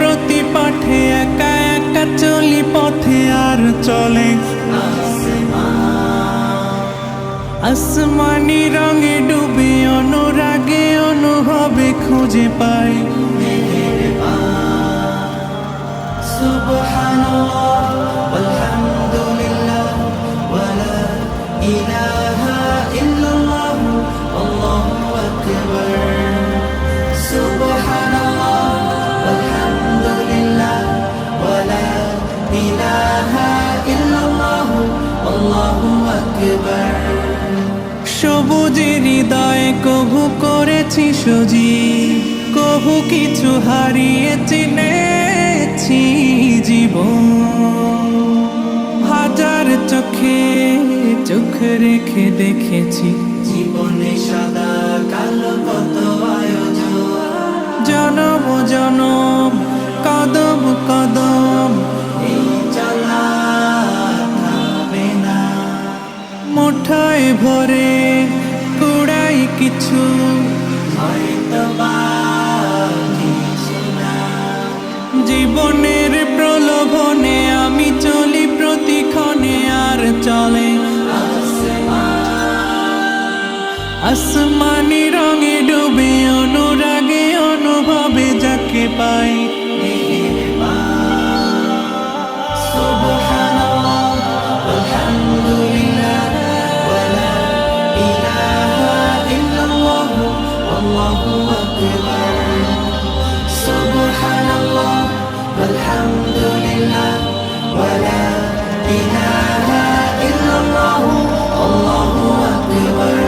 প্রতি পাঠে একা একা চলি পথে আর চলে। আসমানি রঙে ডুবে, অনুরাগে অনুভবে খুঁজে পাই। সবুজের হৃদয়ে কভু করেছি সজি কভু কিছু হারিয়ে চিনেছি জীবন। হাজার চোখে চোখ রেখে দেখেছি জীবনে সাদা কালো কত আয়োজন। জনম জনম ভরে কুড়াই কিছু। জীবনের প্রলোভনে আমি চলি, প্রতিক্ষণে আর চলে আসমানি রঙে ডুবে, অনুরাগে অনুভবে যাকে পাই। Allahu Akbar Subhanallah Walhamdulillah Wa la ilaha illallah Allahu Akbar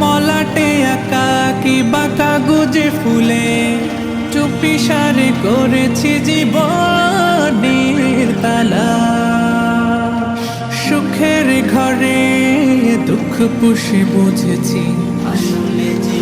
মলাটে একা কি বাঁকা গুজে ফুলে চুপি সারে করেছি জীবনের তালা সুখের ঘরে দুঃখ পুষে বুঝেছি আশা